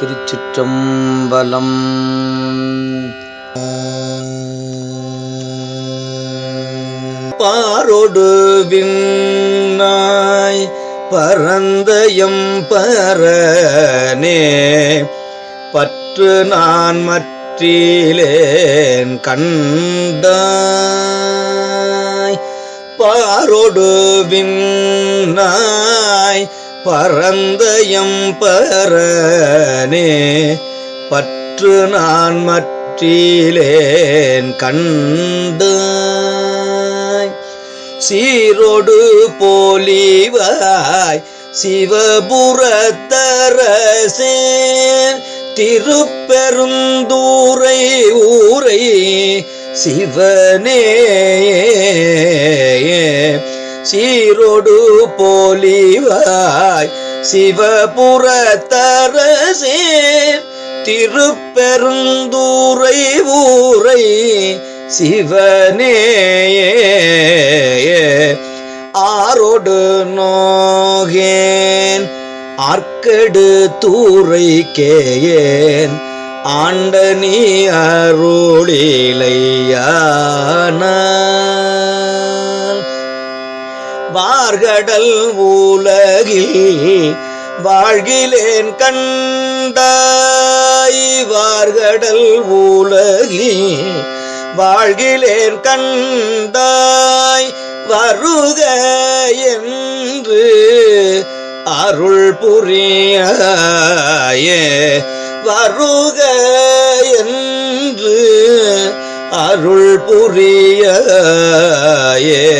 திருச்சிற்றம்பலம். பாரொடு விண்ணாய் பரந்தயம் பரனே பற்று நான் மற்றிலேன் கண்டாய். பாரொடு விண்ணாய் பரந்தயம் பரனே பற்று நான் மற்றிலேன் கண்டு சீரோடு போலிவாய் சிவபுரத்தரசேன் திருப்பெருந்தூரை ஊரை சிவனே சீரொடு போலிவாய் சிவபுரத்தரசே திருப்பெருந்தூரை ஊரை சிவனே ஆரோடு நோகேன் ஆர்க்கடு தூரை கேயேன் ஆண்ட நீ அருளிலையான. வார்கடல் உலகில் வாழ்கிலேன் கண்டாய். வார்கடல் உலகில் வாழ்கிலேன் கண்டாய். வருக என்று அருள் புரியாயே. வருக என்று அருள் புரியாயே.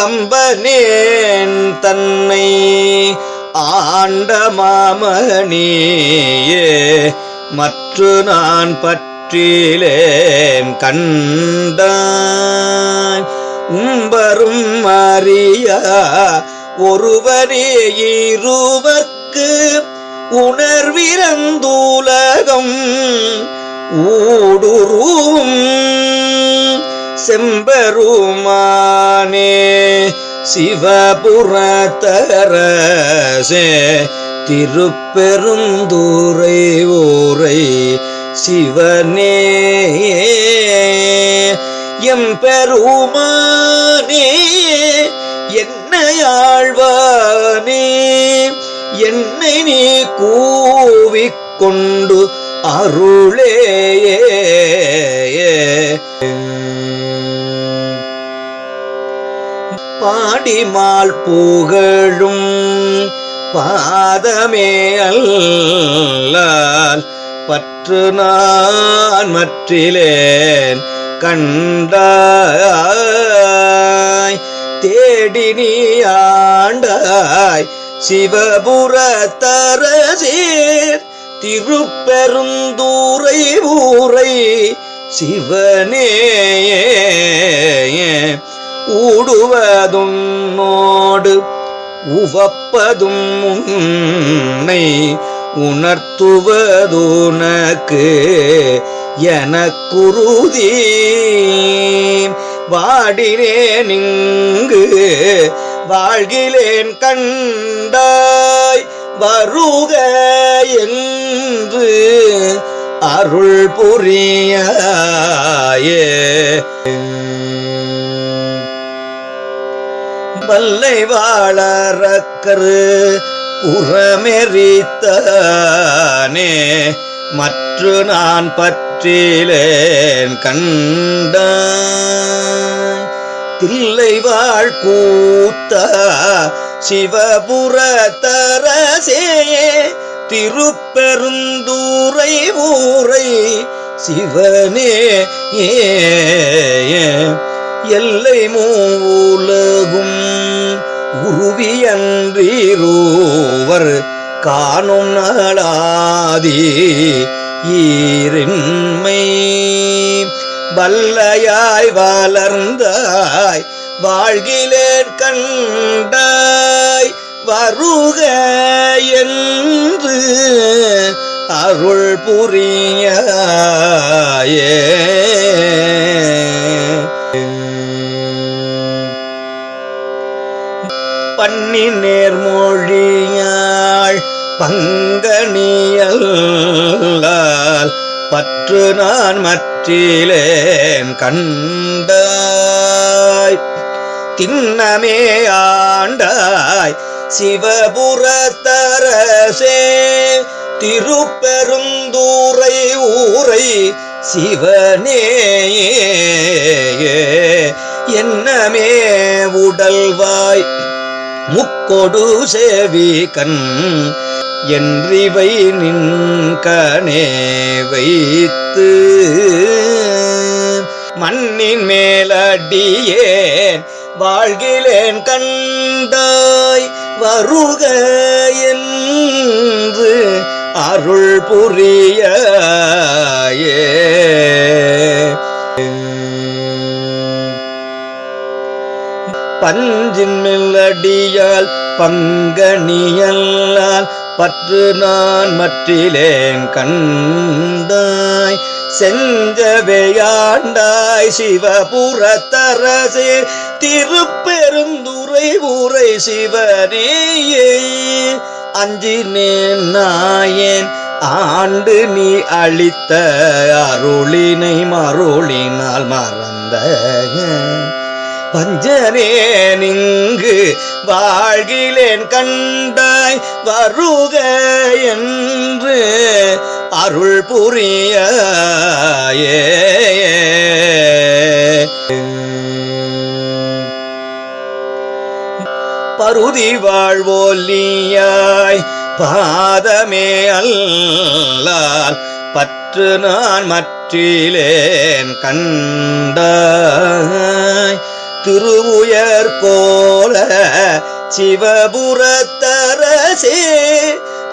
வம்பனேன் தன்னை ஆண்ட மாமணியே மற்று நான் பற்றிலேன் கண்ட உம்பரும் அறியா ஒருவரே இருவர்க்கு உணர்விறந்தூலகம் ஊடுருவும் செம்பருமானே சிவபுரத்தரசே திருப்பெருந்தூரை ஊரை சிவனே எம்பெருமானே என்னையாழ்வானே என்னை நீ கூவிக்கொண்டு அருளே பாடிமால் புகழும் பாதமே அல்லால். பற்று நான் மற்றிலேன் கண்டாய். தேடி நீ ஆண்டாய். சிவபுரத்தரசேர் திருப்பெருந்தூரை ஊரை சிவனே ஊடுவதும் நோடு உவப்பதும் உன்னை உணர்த்துவதுனக்கு எனக்குருதி வாடினேன் இங்கு வாழ்கிலேன் கண்டாய் வருக என்று அருள் புரியாயே. மல்லை வாழறக்கரு புறமெறித்தானே மற்று நான் பற்றிலேன் கண்ட தில்லை வாழ் கூத்த சிவபுரத்தரசே திருப்பெருந்தூரை ஊரை சிவனே ஏ. எல்லை மூலகும் உருவியன்றீரோவர் காணும் நாளாதி ஈரின்மை. வல்லையாய் வளர்ந்தாய் வாழ்கிலேற் கண்டாய் வருக என்று அருள் புரியாயே. பண்ணி நேர்மொழியாள் பங்கனியல்லால் பற்று நான் மற்றிலேன் கண்டாய். திண்ணமே ஆண்டாய் சிவபுரத்தரசே திருப்பெருந்தூரை ஊரை சிவனே என்னமே உடல்வாய் முக்கொடு சேவி கண் என்றிவை நின்கனே வைத்து மண்ணின் மேலடியேன் வாழ்கிலேன் கண்டாய் வருக என்று அருள் புரியே பஞ்சின் மெல்லடியால் பங்கனியல்லால் பற்று நான் மற்றிலேன் கண்டாய். செஞ்சவையாண்டாய் சிவபுரத்தரசே திருப்பெருந்துரை ஊரை சிவரேயே அஞ்சினேன் நாயேன் ஆண்டு நீ அளித்த அருளினை மருளினால் மறந்த பஞ்சனேனிங்கு வாழ்கிலேன் கண்டாய் வருக என்று அருள் புரிய பருதி வாழ்வோல்லியாய் பாதமே அல்லால் பற்று நான் மற்றிலேன் கண்டாய். திருவுயர் கோல சிவபுரத்தரசே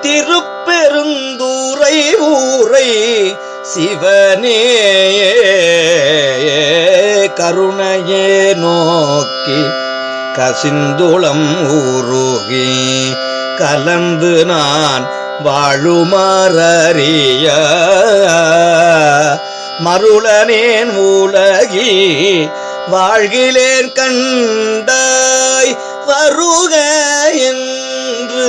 திருப்பெருந்தூரை ஊரை சிவனே கருணையே நோக்கி கசிந்துளம் ஊருகி கலந்து நான் வாழுமாறிய மருளனேன் உலகி வாழ்கிலேன் கண்டாய் வருக என்று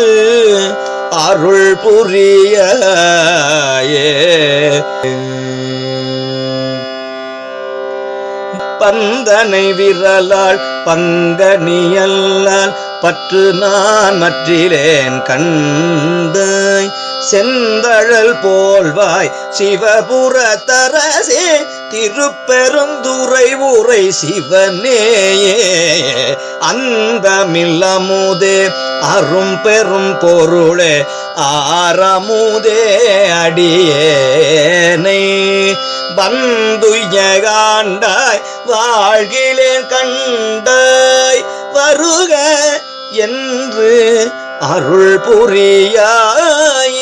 அருள் புரிய பந்தனை விரலால் பங்கனியல்லால் பற்று நான் மற்றிலேன் கண்டாய். செந்தழல் போல்வாய் சிவபுர தரசே திருப்பெருந்துரை உரை சிவனேயே. அந்தமில்லமுதே அரும் பெரும் பொருளே ஆரமுதே அடியேனை. வந்துயகாண்டாய் வாழ்கிலே கண்டாய் வருக என்று அருள் புரியாயே.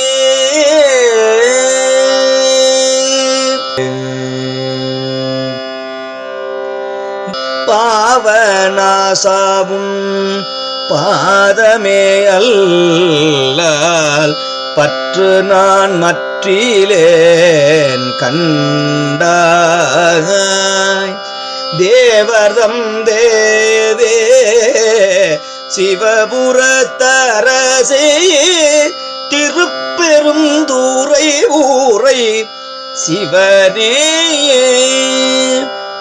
பாவநாசாவும் பாதமே அல்லால் பற்று நான் மற்றிலேன் கண்டாய் தேவதம் தேவே சிவபுரத்தரசே திருப்பெரும் தூரை ஊரை சிவனேயே.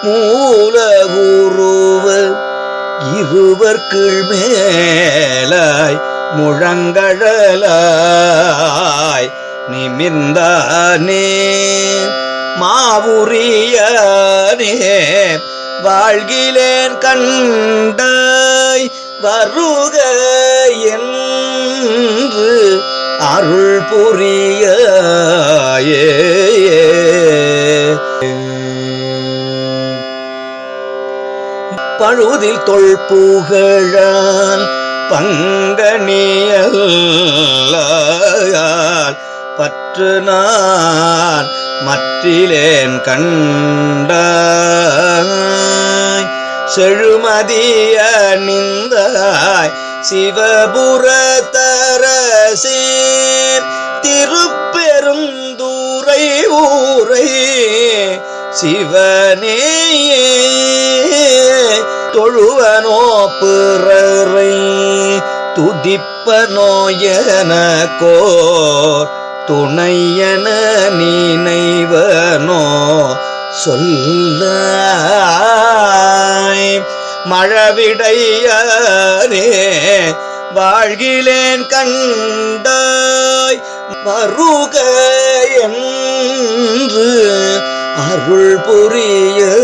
மூலகுருவ இருவர் கீழ்மேலாய் முழங்கழலாய் நிமிர்ந்தானே. மாவுரியானே வாழ்கிலேன் கண்டாய் வருக என்று அருள் புரியாயே. பழுதில் தொல் புகழால் பங்கனியல்லால் பற்று நான் மற்றிலேன் கண்ட செழுமதிய நிந்தாய் சிவபுரத்தரசே திருப்பெருந்தூரை ஊரை சிவனேயே தொழுவனோ பிறரை துதிப்பனோ எனக்கோர் துணையன நினைவனோ சொல்ல மழவிடையரே வாழ்கிலேன் கண்டாய். மருக என்று அருள் புரியே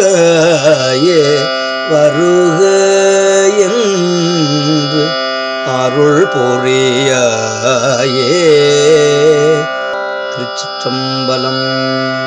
வருக என்று அருள் புரியாயே. திருச்சிற்றம்பலம்